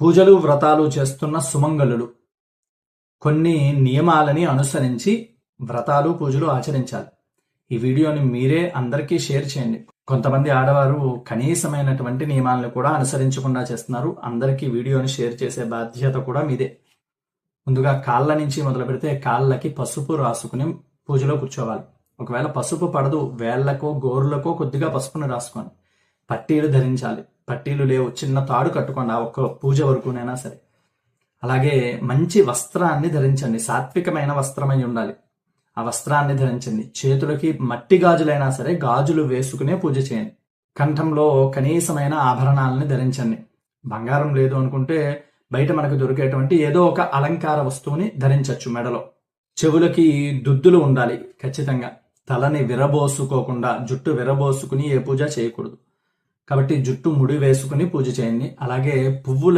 పూజలు వ్రతాలు చేస్తున్న సుమంగళులు. కొన్ని నియమాలని అనుసరించి వ్రతాలు పూజలు ఆచరించాలి. ఈ వీడియోని మీరే అందరికీ షేర్ చేయండి. కొంతమంది ఆడవారు కనీసమైనటువంటి నియమాలను కూడా అనుసరించకుండా చేస్తున్నారు. అందరికీ వీడియోని షేర్ చేసే బాధ్యత కూడా మీదే. ముందుగా కాళ్ళ నుంచి మొదలు పెడితే కాళ్ళకి పసుపు రాసుకుని పూజలో కూర్చోవాలి. ఒకవేళ పసుపు పడదు వేళ్ళకో గోరులకో కొద్దిగా పసుపును రాసుకోండి. పట్టీలు ధరించాలి. పట్టీలు లేవు చిన్న తాడు కట్టుకోండి ఆ ఒక్క పూజ వరకునైనా సరే. అలాగే మంచి వస్త్రాన్ని ధరించండి సాత్వికమైన వస్త్రమై ఉండాలి. ఆ వస్త్రాన్ని ధరించండి. చేతులకి మట్టి గాజులైనా సరే గాజులు వేసుకునే పూజ చేయండి. కంఠంలో కనీసమైన ఆభరణాలని ధరించండి. బంగారం లేదు అనుకుంటే బయట మనకు దొరికేటువంటి ఏదో ఒక అలంకార వస్తువుని ధరించవచ్చు మెడలో. చెవులకి దుద్దులు ఉండాలి ఖచ్చితంగా. తలని విరబోసుకోకుండా జుట్టు విరబోసుకుని ఏ పూజ చేయకూడదు. కాబట్టి జుట్టు ముడి వేసుకుని పూజ చేయండి. అలాగే పువ్వుల